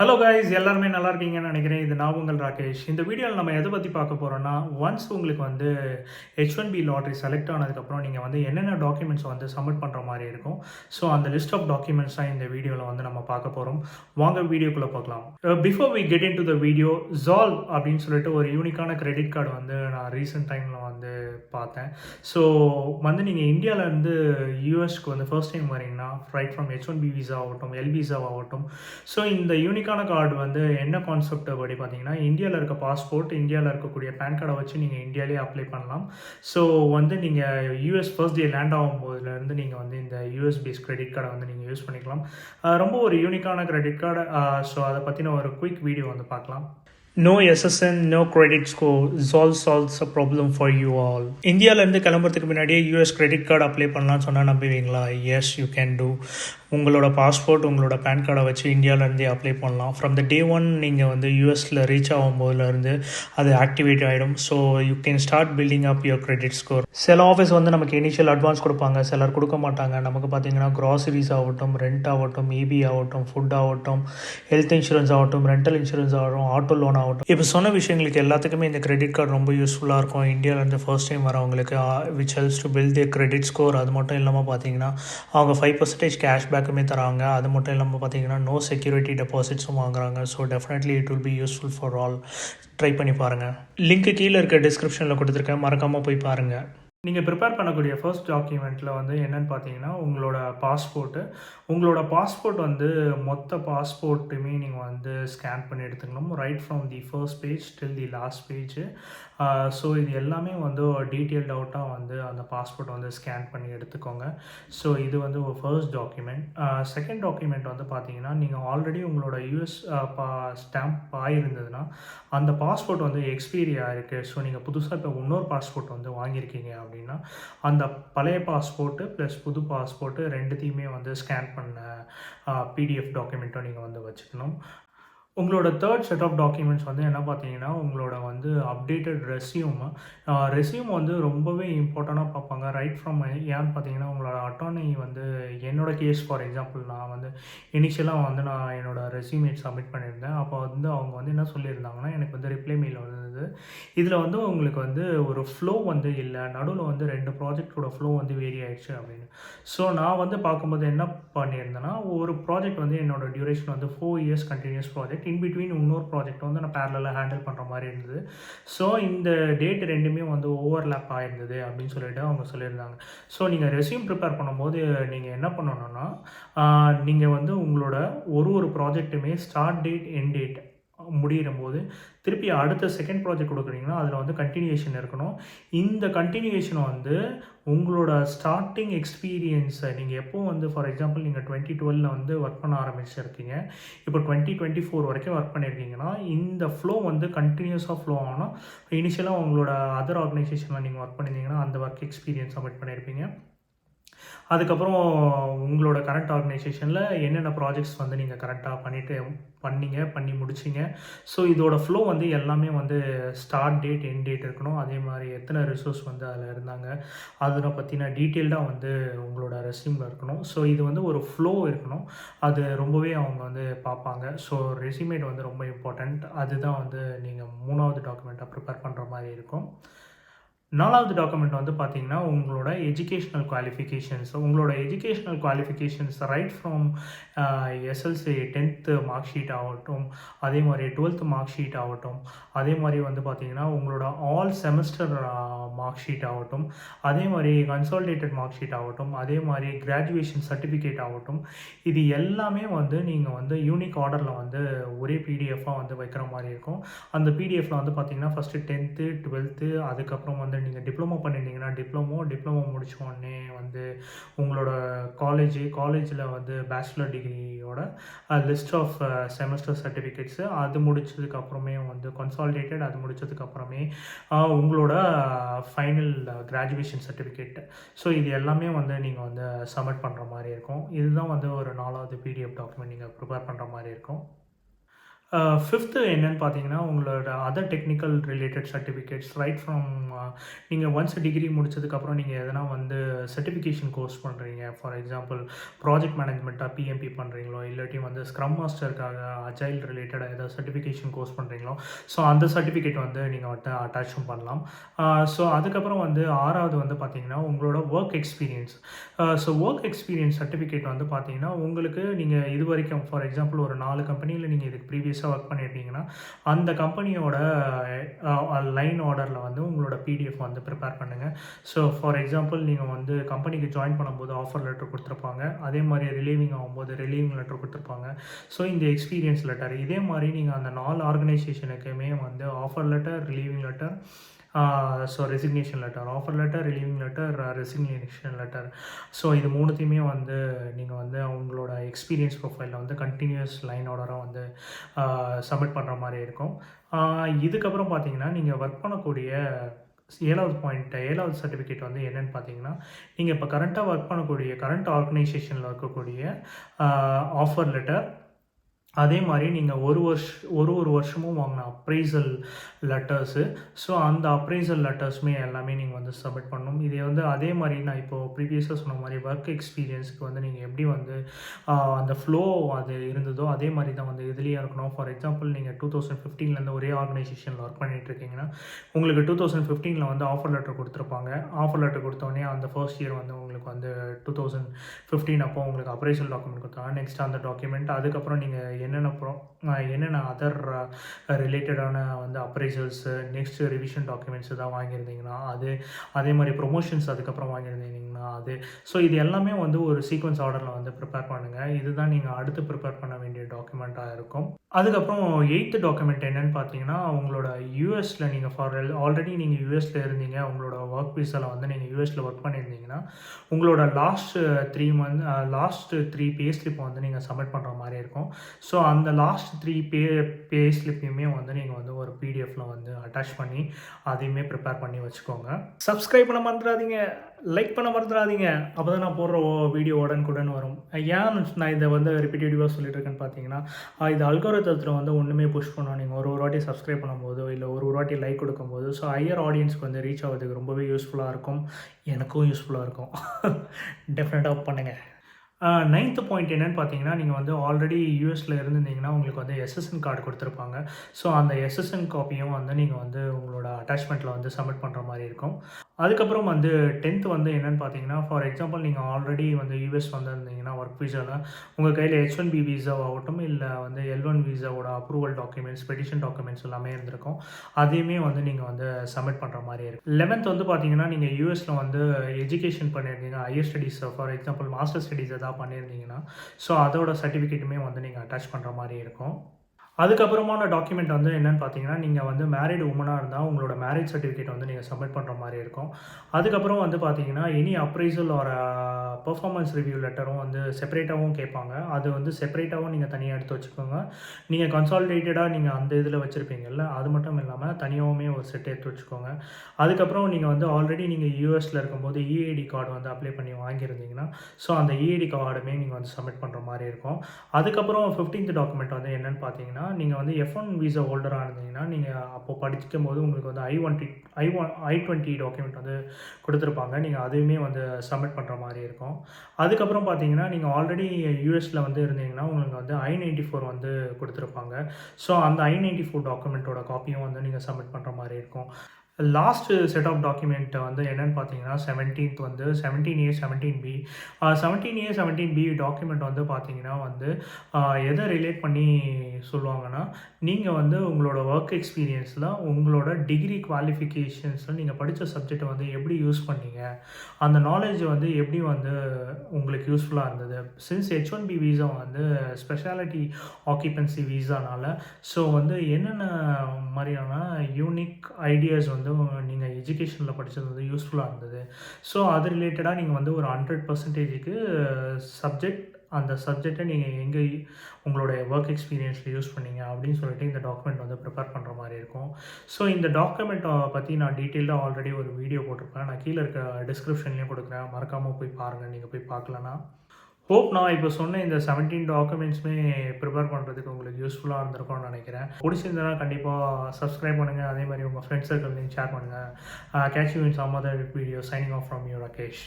Hello guys எல்லாருமே நல்லா இருக்கீங்கன்னு நினைக்கிறேன். இது நான் உங்கள் ராகேஷ். இந்த வீடியோவில் நம்ம எதை பற்றி பார்க்க போகிறோன்னா ஒன்ஸ் உங்களுக்கு வந்து H one B lottery select ஆனதுக்கப்புறம் நீங்கள் வந்து என்னென்ன டாக்குமெண்ட்ஸ் வந்து சப்மிட் பண்ணுற மாதிரி இருக்கும். ஸோ அந்த லிஸ்ட் ஆஃப் டாக்குமெண்ட்ஸ் தான் இந்த வீடியோவில் வந்து நம்ம பார்க்க போகிறோம் வாங்க வீடியோக்குள்ளே பார்க்கலாம் before we get into the video video ஜால் அப்படின்னு சொல்லிட்டு ஒரு யூனிக்கான கிரெடிட் கார்டு வந்து நான் ரீசெண்ட் டைமில் வந்து பார்த்தேன். ஸோ வந்து நீங்கள் இந்தியாவிலேருந்து யூஎஸ்க்கு வந்து ஃபர்ஸ்ட் டைம் வரீங்கன்னா fried from H one B visa ஆகட்டும் எல் விசா ஆகட்டும். ஸோ இந்த யூனிக்கான கார்டு வந்து என்ன கான்செப்ட் படி பார்த்தீங்கன்னா இந்தியாவில் இருக்க பாஸ்போர்ட் இந்தியாவில் இருக்கக்கூடிய பேன் கார்டை வச்சு நீங்கள் இந்தியாவிலே அப்ளை பண்ணலாம். ஸோ வந்து நீங்கள் யூஎஸ் ஃபர்ஸ்ட் டே லேண்ட் ஆகும்போதுலேருந்து நீங்கள் வந்து இந்த யூஎஸ் பேஸ் கிரெடிட் கார்டை வந்து நீங்கள் யூஸ் பண்ணிக்கலாம். ரொம்ப ஒரு யூனிக்கான கிரெடிட் கார்டு ஸோ அதை பற்றின ஒரு குயிக் வீடியோ வந்து பார்க்கலாம். No SSN no credit score solve solves a problem for you all இந்தியாவிலேருந்து கிளம்புறதுக்கு முன்னாடியே யூஎஸ் கிரெடிட் கார்டு அப்ளை பண்ணலாம்னு சொன்னால் நம்புவீங்களா? எஸ் யூ கேன் டூ உங்களோட பாஸ்போர்ட் உங்களோட பேன் கார்டை வச்சு இந்தியாவிலேருந்தே அப்ளை பண்ணலாம். ஃப்ரம் த டே ஒன் நீங்கள் வந்து யூஎஸில் ரீச் ஆகும்போதுலேருந்து அது ஆக்டிவேட் ஆகிடும் so you can start building up your credit score சில ஆஃபீஸ் வந்து நமக்கு இனிஷியல் அட்வான்ஸ் கொடுப்பாங்க. சிலர் கொடுக்க மாட்டாங்க. நமக்கு பார்த்தீங்கன்னா க்ராசரிஸ் ஆகட்டும் ரெண்ட் ஆகட்டும் இபி ஆகட்டும் ஃபுட் ஆகட்டும் ஹெல்த் இன்சூரன்ஸ் ஆகட்டும் ரெண்டல் இன்சூரன்ஸ் ஆகட்டும் ஆட்டோ லோன் ஆகட்டும். இப்போ சொன்ன விஷயங்களுக்கு எல்லாத்துக்குமே இந்த கிரெடிட் கார்டு ரொம்ப யூஸ்ஃபுல்லாக இருக்கும். இந்தியாவிலேருந்து ஃபர்ஸ்ட் டைம் வரவங்களுக்கு which helps to build the credit score அது மட்டும் இல்லாமல் பார்த்தீங்கன்னா அவங்க ஃபைவ் பர்சன்டேஜ் கேஷ்பேக்குமே தராங்க. அது மட்டும் இல்லாமல் பார்த்தீங்கன்னா நோ செக்யூரிட்டி டெபாசிட்ஸும் வாங்குறாங்க. So definitely it will be useful for all try பண்ணி பாருங்கள் லிங்க்கு கீழே இருக்க டிஸ்கிரிப்ஷனில் கொடுத்துருக்கேன். மறக்காமல் போய் பாருங்கள் நீங்கள் ப்ரிப்பேர் பண்ணக்கூடிய ஃபர்ஸ்ட் டாக்குமெண்ட்டில் வந்து என்னென்னு பார்த்தீங்கன்னா உங்களோட பாஸ்போர்ட்டு உங்களோட பாஸ்போர்ட் வந்து மொத்த பாஸ்போர்ட்டுமே நீங்கள் வந்து ஸ்கேன் பண்ணி எடுத்துக்கணும். Right from the first page till the last page so இது எல்லாமே வந்து டீட்டெயில்ட் அவுட்டாக வந்து அந்த பாஸ்போர்ட் வந்து ஸ்கேன் பண்ணி எடுத்துக்கோங்க. ஸோ இது வந்து ஒரு ஃபர்ஸ்ட் டாக்குமெண்ட் செகண்ட் டாக்குமெண்ட் வந்து பார்த்தீங்கன்னா நீங்கள் ஆல்ரெடி உங்களோட யூஎஸ் பா ஸ்டாம்ப் ஆகிருந்ததுன்னா அந்த பாஸ்போர்ட் வந்து எக்ஸ்பீரி ஆகிருக்கு ஸோ நீங்கள் புதுசாக இப்போ இன்னொரு பாஸ்போர்ட் வந்து வாங்கியிருக்கீங்க அப்படின்னா அந்த பழைய பாஸ்போர்ட்டு ப்ளஸ் புது பாஸ்போர்ட்டு ரெண்டுத்தையுமே வந்து ஸ்கேன் பண்ண பிடிஎஃப் டாக்குமெண்ட்டும் நீங்கள் வந்து வச்சுக்கணும். உங்களோட தேர்ட் செட் ஆஃப் டாக்குமெண்ட்ஸ் வந்து என்ன பார்த்தீங்கன்னா உங்களோட வந்து அப்டேட்டட் ரெஸ்யூம் ரெஸ்யூம் வந்து ரொம்பவே இம்பார்ட்டண்ட்டாக பார்ப்பாங்க. ரைட் ஃப்ரம் ஏன்னு பார்த்தீங்கன்னா உங்களோட அட்டானி வந்து என்னோட கேஸ் ஃபார் எக்ஸாம்பிள் நான் வந்து இனிஷியலாக வந்து நான் என்னோட ரெசியூமே சப்மிட் பண்ணியிருந்தேன். அப்போ வந்து அவங்க வந்து என்ன சொல்லியிருந்தாங்கன்னா எனக்கு வந்து ரிப்ளை மெயில் வந்தது. இதில் வந்து உங்களுக்கு வந்து ஒரு ஃப்ளோ வந்து இல்லை. நடுவில் வந்து ரெண்டு ப்ராஜெக்டோட ஃப்ளோ வந்து வேரி ஆயிடுச்சு அப்படின்னு. ஸோ நான் வந்து பார்க்கும்போது என்ன பண்ணியிருந்தேன்னா ஒரு ப்ராஜெக்ட் வந்து என்னோட டியூரேஷன் வந்து four years continues project in between இன்னொரு ப்ராஜெக்ட் வந்து நான் பேரலாக ஹேண்டில் பண்ணுற மாதிரி இருந்தது. ஸோ இந்த டேட் ரெண்டுமே வந்து ஓவர்லேப் ஆயிருந்தது அப்படின்னு சொல்லிட்டு அவங்க சொல்லியிருந்தாங்க. ஸோ நீங்கள் ரெஸ்யூம் ப்ரிப்பேர் பண்ணும்போது நீங்கள் என்ன பண்ணணும்னா நீங்கள் வந்து உங்களோட ஒரு ஒரு ப்ராஜெக்ட்டுமே ஸ்டார்ட் டேட் எண்ட் டேட் முடிகிற போது திருப்பி அடுத்த செகண்ட் ப்ராஜெக்ட் கொடுக்குறீங்கன்னா அதில் வந்து கண்டினியூஷன் இருக்கணும். இந்த கண்டினியூஷன் வந்து உங்களோட ஸ்டார்டிங் எக்ஸ்பீரியன்ஸை நீங்கள் எப்போ வந்து ஃபார் எக்ஸாம்பிள் நீங்கள் டுவெண்ட்டி டுவெலில் வந்து ஒர்க் பண்ண ஆரம்பிச்சிருக்கீங்க. இப்போ டுவெண்ட்டி டுவெண்ட்டி ஃபோர் வரைக்கும் ஒர்க் பண்ணியிருக்கீங்கன்னா இந்த ஃப்ளோ வந்து கண்டினியூஸாக ஃப்ளோ ஆகணும். இனிஷியலாக உங்களோட அதர் ஆர்கனைசேஷனில் நீங்கள் ஒர்க் பண்ணியிருந்தீங்கன்னா அந்த ஒர்க் எக்ஸ்பீரியன்ஸ் சப்மிட் பண்ணியிருப்பீங்க அதுக்கப்புறம் உங்களோட கரண்ட் ஆர்கனைசேஷனில் என்னென்ன ப்ராஜெக்ட்ஸ் வந்து நீங்கள் கரெக்டாக பண்ணிவிட்டு பண்ணிங்க பண்ணி முடிச்சிங்க? ஸோ இதோட ஃப்ளோ வந்து எல்லாமே வந்து ஸ்டார்ட் டேட் என் டேட் இருக்கணும். அதே மாதிரி எத்தனை ரிசோர்ஸ் வந்து அதில் இருந்தாங்க அதில் பற்றின டீட்டெயில்டாக வந்து உங்களோட ரெஸ்யூமில் இருக்கணும். ஸோ இது வந்து ஒரு ஃப்ளோ இருக்கணும். அது ரொம்பவே அவங்க வந்து பார்ப்பாங்க. ஸோ ரெசியூமேட் வந்து ரொம்ப இம்பார்ட்டண்ட் அதுதான் வந்து நீங்கள் மூணாவது டாக்குமெண்ட்டாக ப்ரிப்பேர் பண்ணுற மாதிரி இருக்கும். நாலாவது டாக்குமெண்ட் வந்து பார்த்தீங்கன்னா உங்களோட எஜுகேஷ்னல் குவாலிஃபிகேஷன்ஸ் உங்களோட educational qualifications right from SLC tenth mark sheet ஆகட்டும் அதே மாதிரி டுவெல்த்து மார்க் ஷீட் ஆகட்டும் அதே மாதிரி வந்து பார்த்திங்கன்னா உங்களோட ஆல் செமஸ்டர் மார்க் ஷீட் ஆகட்டும் அதே மாதிரி கன்சால்டேட்டட் மார்க் ஷீட் ஆகட்டும் அதே மாதிரி கிராஜுவேஷன் சர்டிஃபிகேட் ஆகட்டும் இது எல்லாமே வந்து நீங்கள் வந்து யூனிக் ஆர்டரில் வந்து ஒரே பிடிஎஃபாக வந்து வைக்கிற மாதிரி இருக்கும். அந்த பிடிஎஃப்பில் வந்து பார்த்திங்கன்னா ஃபஸ்ட்டு டென்த்து டுவெல்த்து அதுக்கப்புறம் வந்து நீங்கள் டிப்ளமோ பண்ணியிருந்தீங்கன்னா டிப்ளமோ டிப்ளமோ முடிச்ச உடனே வந்து உங்களோட காலேஜ் காலேஜில் வந்து பேச்சுலர் டிகிரியோட லிஸ்ட் ஆஃப் செமஸ்டர் சர்டிஃபிகேட்ஸு அது முடிச்சதுக்கப்புறமே வந்து கன்சால்டேட்டட் அது முடித்ததுக்கப்புறமே உங்களோட ஃபைனல் கிராஜுவேஷன் சர்டிஃபிகேட் ஸோ இது எல்லாமே வந்து நீங்கள் வந்து சப்மிட் பண்ணுற மாதிரி இருக்கும். இதுதான் வந்து ஒரு நாலாவது பிடிஎஃப் டாக்குமெண்ட் நீங்கள் ப்ரிப்பேர் பண்ணுற மாதிரி இருக்கும். ஃபிஃப்த்து என்னன்னு பார்த்தீங்கன்னா உங்களோட other technical related certificates right from நீங்கள் ஒன்ஸ் டிகிரி முடிச்சதுக்கப்புறம் நீங்கள் எதனா வந்து சர்டிஃபிகேஷன் கோர்ஸ் பண்ணுறீங்க ஃபார் எக்ஸாம்பிள் ப்ராஜெக்ட் மேனேஜ்மெண்ட்டாக பிஎம்பி பண்ணுறீங்களோ இல்லாட்டி வந்து ஸ்க்ரம் மாஸ்டருக்காக அஜைல் ரிலேட்டடாக ஏதாவது சர்டிஃபிகேஷன் கோர்ஸ் பண்ணுறீங்களோ ஸோ அந்த சர்டிஃபிகேட் வந்து நீங்கள் வந்து அட்டாச்சும் பண்ணலாம். ஸோ அதுக்கப்புறம் வந்து ஆறாவது வந்து பார்த்தீங்கன்னா உங்களோட work experience so work experience certificate வந்து பார்த்தீங்கன்னா உங்களுக்கு நீங்கள் இது வரைக்கும் ஃபார் எக்ஸாம்பிள் ஒரு நாலு கம்பெனியில் நீங்கள் இதுக்கு ப்ரீவியஸ் ப்ரீவியஸாக ஒர்க் பண்ணியிருக்கீங்கன்னா அந்த கம்பெனியோட லைன் ஆர்டரில் வந்து உங்களோட பிடிஎஃப் வந்து ப்ரிப்பேர் பண்ணுங்கள் ஸோ ஃபார் எக்ஸாம்பிள் நீங்கள் வந்து கம்பெனிக்கு ஜாயின் பண்ணும்போது ஆஃபர் லெட்டர் கொடுத்துருப்பாங்க. அதே மாதிரி ரிலீவிங் ஆகும்போது ரிலீவிங் லெட்டர் கொடுத்துருப்பாங்க. ஸோ இந்த எக்ஸ்பீரியன்ஸ் லெட்டர் இதே மாதிரி நீங்கள் அந்த நாலு ஆர்கனைசேஷனுக்குமே வந்து offer letter relieving letter so resignation letter offer letter relieving letter resignation letter so இது மூணுத்தையுமே வந்து நீங்கள் வந்து அவங்களோட எக்ஸ்பீரியன்ஸ் ப்ரொஃபைலில் வந்து கண்டினியூஸ் லைன் ஆர்டராக வந்து சப்மிட் பண்ணுற மாதிரி இருக்கும். இதுக்கப்புறம் பார்த்தீங்கன்னா நீங்கள் ஒர்க் பண்ணக்கூடிய ஏழாவது பாயிண்ட் ஏழாவது சர்டிஃபிகேட் வந்து என்னென்னு பார்த்தீங்கன்னா நீங்கள் இப்போ கரண்ட்டாக ஒர்க் பண்ணக்கூடிய கரண்ட் ஆர்கனைசேஷனில் இருக்கக்கூடிய ஆஃபர் லெட்டர் அதே மாதிரி நீங்கள் ஒரு வருஷ ஒரு ஒரு வருஷமும் வாங்கின அப்ரைசல் லெட்டர்ஸு ஸோ அந்த அப்ரைசல் லெட்டர்ஸுமே எல்லாமே நீங்கள் வந்து சப்மிட் பண்ணணும். இதே வந்து அதே மாதிரி நான் இப்போது ப்ரீவியஸாக சொன்ன மாதிரி ஒர்க் எக்ஸ்பீரியன்ஸுக்கு வந்து நீங்கள் எப்படி வந்து அந்த ஃப்ளோ அது இருந்ததோ அதே மாதிரி தான் வந்து இதுலேயே இருக்கணும். ஃபார் எக்ஸாம்பிள் நீங்கள் டூ தௌசண்ட் ஃபிஃப்டீன்லேருந்து ஒரே ஆர்கனைசேஷனில் ஒர்க் பண்ணிட்டு இருக்கீங்கன்னா உங்களுக்கு டூ தௌசண்ட் ஃபிஃப்டீனில் வந்து ஆஃபர் லெட்டர் கொடுத்துருப்பாங்க. ஆஃபர் லெட்டர் கொடுத்தோடனே அந்த ஃபர்ஸ்ட் இயர் வந்து உங்களுக்கு வந்து டூ தௌசண்ட் ஃபிஃப்டீன் அப்போ உங்களுக்கு அப்ரைசல் டாக்குமெண்ட் கொடுத்தாங்க. நெக்ஸ்ட் அந்த டாக்குமெண்ட் அதுக்கப்புறம் நீங்கள் என்னென்ன ப்ரோ என்னென்ன அதர் ரிலேட்டடான வந்து அப்ரைசல்ஸு நெக்ஸ்ட் ரிவிஷன் டாக்குமெண்ட்ஸ் தான் வாங்கியிருந்தீங்கன்னா அது அதே மாதிரி ப்ரொமோஷன்ஸ் அதுக்கப்புறம் வாங்கியிருந்தீங்கன்னா அது. ஸோ இது எல்லாமே வந்து ஒரு சீக்வன்ஸ் ஆர்டரில் வந்து ப்ரிப்பேர் பண்ணுங்கள் இதுதான் நீங்கள் அடுத்து ப்ரிப்பேர் பண்ண வேண்டிய டாக்குமெண்ட்டாக இருக்கும். அதுக்கப்புறம் எயித்து டாக்குமெண்ட் என்னன்னு பார்த்தீங்கன்னா உங்களோட யூஎஸில் நீங்கள் ஃபார் ஆல்ரெடி நீங்கள் யூஎஸில் இருந்தீங்க. உங்களோட ஒர்க் விசாவில் வந்து நீங்கள் யூஎஸில் ஒர்க் பண்ணியிருந்தீங்கன்னா உங்களோட last three month last three pay ஸ்லிப்பை வந்து நீங்கள் சப்மிட் பண்ணுற மாதிரி இருக்கும். ஸோ அந்த லாஸ்ட் த்ரீ பே பே ஸ்லிப்பையுமே வந்து நீங்கள் வந்து ஒரு பிடிஎஃப்ல வந்து அட்டாச் பண்ணி அதையுமே ப்ரிப்பேர் பண்ணி வச்சுக்கோங்க. சப்ஸ்கிரைப் பண்ண மறந்துடாதீங்க லைக் பண்ண மறந்துடாதீங்க. அப்போ தான் நான் போடுற வீடியோ உடனுக்குடன் வரும். ஏன் நான் இதை வந்து ரிப்பீட்டடிவாக சொல்லிட்டு இருக்கேன்னு பார்த்தீங்கன்னா இது அல்கோரத்தில் வந்து ஒன்றுமே புஷ் பண்ணோம். நீங்கள் ஒரு ஒரு வாட்டி சப்ஸ்கிரைப் பண்ணும்போதோ இல்லை ஒரு ஒரு வாட்டி லைக் கொடுக்கும்போது ஸோ ஹையர் ஆடியன்ஸ்க்கு வந்து ரீச் ஆகிறதுக்கு ரொம்பவே யூஸ்ஃபுல்லாக இருக்கும். எனக்கும் யூஸ்ஃபுல்லாக இருக்கும். டெஃபினட்டாக பண்ணுங்கள் நைன்த்து பாயிண்ட் என்னென்னு பார்த்தீங்கன்னா நீங்கள் வந்து ஆல்ரெடி யூஎஸில் இருந்திருந்தீங்கன்னா உங்களுக்கு வந்து எஸ்எஸ்என் கார்டு கொடுத்துருப்பாங்க. ஸோ அந்த எஸ்எஸ்என் காப்பியும் வந்து நீங்கள் வந்து உங்களோட அட்டாச்மெண்ட்டில் வந்து சப்மிட் பண்ணுற மாதிரி இருக்கும். அதுக்கப்புறம் வந்து டென்த்து வந்து என்னென்னு பார்த்தீங்கன்னா ஃபார் எக்ஸாம்பிள் நீங்கள் ஆல்ரெடி வந்து யூஎஸ் வந்திருந்தீங்கன்னா ஒர்க் வீசாவில் உங்கள் கையில் ஹெச் ஒன் பி வீசாவாகட்டும் இல்லை வந்து எல் ஒன் வீசாவோட அப்ரூவல் டாக்குமெண்ட்ஸ் பெட்டிஷன் டாக்குமெண்ட்ஸ் எல்லாமே இருந்திருக்கும். அதையுமே வந்து நீங்கள் வந்து சப்மிட் பண்ணுற மாதிரி இருக்கும் லெவன்த் வந்து பார்த்தீங்கன்னா நீங்கள் யூஎஸில் வந்து எஜுகேஷன் பண்ணியிருந்தீங்க higher studies for example master studies எதாவது பண்ணியிருந்தீங்கன்னா ஸோ அதோட சர்டிஃபிகேட்டுமே வந்து நீங்கள் அட்டாச் பண்ணுற மாதிரி இருக்கும். அதுக்கப்புறமான டாக்குமெண்ட் வந்து என்னென்னு பார்த்தீங்கன்னா நீங்கள் வந்து மேரிடு உமனாக இருந்தால் உங்களோட மேரேஜ் சர்டிஃபிகேட் வந்து நீங்கள் சப்மிட் பண்ணுற மாதிரி இருக்கும். அதுக்கப்புறம் வந்து பார்த்தீங்கன்னா எனி அப்ரைசல் ஒரு பர்ஃபார்மன்ஸ் ரிவ்யூ லெட்டரும் வந்து செப்பரேட்டாகவும் கேட்பாங்க. அது வந்து செப்பரேட்டாகவும் நீங்கள் தனியாக எடுத்து வச்சுக்கோங்க. நீங்கள் கன்சாலிடேட்டடாக நீங்கள் அந்த இதில் வச்சுருப்பீங்கல்ல அது மட்டும் இல்லாமல் தனியாகவுமே ஒரு செட் எடுத்து வச்சுக்கோங்க. அதுக்கப்புறம் நீங்கள் வந்து ஆல்ரெடி நீங்கள் யூஎஸில் இருக்கும்போது இஏடி கார்டு வந்து அப்ளை பண்ணி வாங்கியிருந்தீங்கன்னா ஸோ அந்த இஏடி கார்டுமே நீங்கள் வந்து சப்மிட் பண்ணுற மாதிரி இருக்கும். அதுக்கப்புறம் ஃபிஃப்டீன்த் டாக்குமெண்ட் வந்து என்னென்னு பார்த்தீங்கன்னா நீங்கள் வந்து எஃப் ஒன் விசா ஹோல்டராக இருந்தீங்கன்னா நீங்கள் அப்போது படிக்கும் போது உங்களுக்கு வந்து I ஒன்டி I one I twenty document வந்து கொடுத்துருப்பாங்க. நீங்கள் அதையுமே வந்து சப்மிட் பண்ணுற மாதிரி இருக்கும். அதுக்கப்புறம் பார்த்தீங்கன்னா நீங்கள் ஆல்ரெடி யூஎஸில் வந்து இருந்தீங்கன்னா உங்களுக்கு வந்து ஐ நைன்ட்டி ஃபோர் வந்து கொடுத்துருப்பாங்க. ஸோ அந்த ஐ நைன்டி ஃபோர் டாக்குமெண்ட்டோட காப்பியும் வந்து நீங்கள் சப்மிட் பண்ணுற மாதிரி இருக்கும். லாஸ்ட்டு செட் ஆஃப் டாக்குமெண்ட்டை வந்து என்னன்னு பார்த்தீங்கன்னா செவன்டீன்த் வந்து seventeen A seventeen B seventeen A seventeen B document வந்து பார்த்தீங்கன்னா வந்து எதை ரிலேட் பண்ணி சொல்லுவாங்கன்னா நீங்கள் வந்து உங்களோட ஒர்க் எக்ஸ்பீரியன்ஸில் உங்களோட டிகிரி குவாலிஃபிகேஷன்ஸில் நீங்கள் படித்த சப்ஜெக்டை வந்து எப்படி யூஸ் பண்ணீங்க? அந்த நாலேஜ் வந்து எப்படி வந்து உங்களுக்கு யூஸ்ஃபுல்லாக இருந்தது? Since H one B visa வந்து ஸ்பெஷாலிட்டி ஆக்கியபன்சி வீசானால் ஸோ வந்து என்னென்ன மாதிரியான யூனிக் ஐடியாஸ் வந்து நீங்கள் எஜுகேஷனில் படித்தது வந்து யூஸ்ஃபுல்லாக இருந்தது. ஸோ அது ரிலேட்டடாக நீங்கள் வந்து ஒரு ஹண்ட்ரட் பர்சன்டேஜுக்கு சப்ஜெக்ட் அந்த சப்ஜெக்டை நீங்கள் எங்கே உங்களுடைய ஒர்க் எக்ஸ்பீரியன்ஸில் யூஸ் பண்ணீங்க அப்படின்னு சொல்லிட்டு இந்த டாக்குமெண்ட் வந்து ப்ரிப்பேர் பண்ணுற மாதிரி இருக்கும். ஸோ இந்த டாக்குமெண்ட்டை பற்றி நான் டீட்டெயிலாக ஆல்ரெடி ஒரு வீடியோ போட்டிருப்பேன். நான் கீழே இருக்க டிஸ்கிரிப்ஷன்லேயும் கொடுக்குறேன். மறக்காமல் போய் பாருங்கள் நீங்கள் போய் பார்க்கலன்னா. ஹோப் நான் இப்போ சொன்ன இந்த செவன்டீன் டாக்குமெண்ட்ஸுமே ப்ரிப்பேர் பண்ணுறதுக்கு உங்களுக்கு யூஸ்ஃபுல்லாக இருந்திருக்கும்னு நினைக்கிறேன். பிடிச்சிருந்தனா கண்டிப்பாக சப்ஸ்கிரைப் பண்ணுங்கள் அதே மாதிரி உங்கள் ஃப்ரெண்ட்ஸ் சர்க்கிள்லையும் ஷேர் பண்ணுங்கள் catch you in some other video signing off from you Rakesh